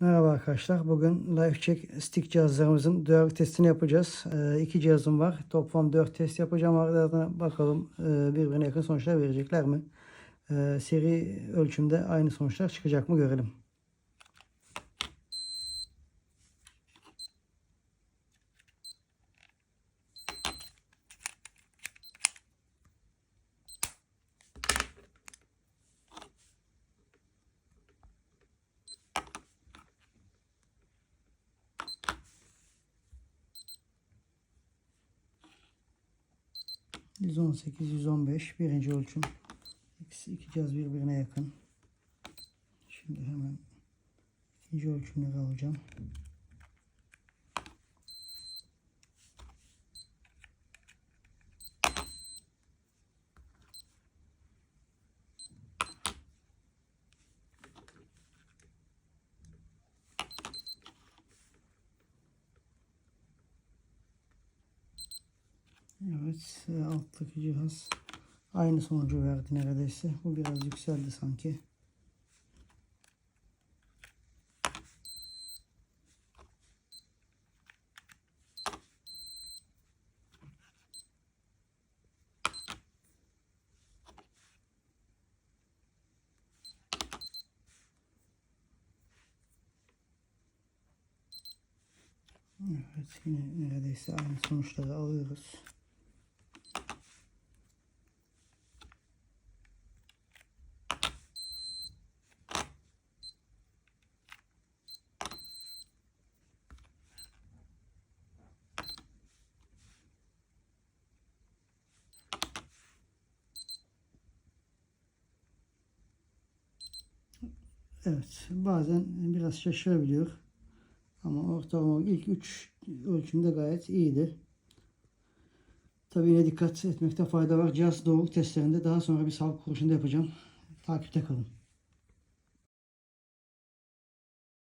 Merhaba arkadaşlar. Bugün LifeCheck stick cihazlarımızın duyarlılık testini yapacağız. Ee, iki cihazım var. Toplam 4 test yapacağım. Ardından bakalım e, birbirine yakın sonuçlar verecekler mi? Ee, seri ölçümde aynı sonuçlar çıkacak mı görelim. %18, %15 birinci ölçüm. İkisi iki cihaz birbirine yakın. Şimdi hemen ikinci ölçümleri alacağım. Evet, alttaki cihaz aynı sonucu verdi neredeyse. Bu biraz yükseldi sanki. Evet, yine neredeyse aynı sonuçları alıyoruz. Evet, bazen biraz şaşırabiliyor. Ama ortalama ilk 3 ölçümde gayet iyiydi. Tabii yine dikkat etmekte fayda var. Cihaz doğruluk testlerinde daha sonra bir sağlık kuruluşunda yapacağım. Takipte kalın.